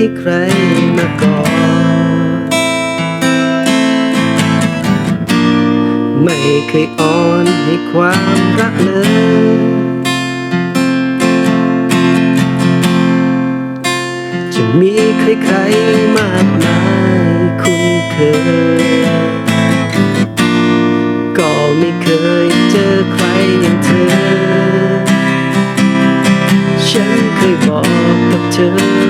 ให้ใครมาก่อน ไม่เคยอ่อนให้ความรักเลย จะมีใครๆมากมายคุ้นเคย ก็ไม่เคยเจอใครอย่างเธอ ฉันเคยบอกกับเธอ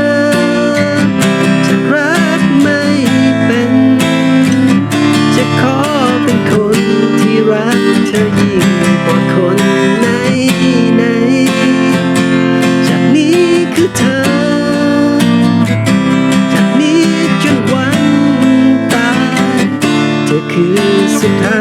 คือสุดท้าย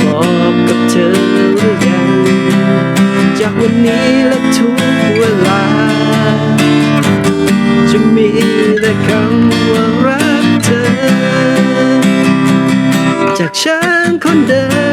บอกกับเธอหรือยัง จากวันนี้และทุกเวลา จะมีแต่คำว่ารักเธอ จากฉันคนเดิม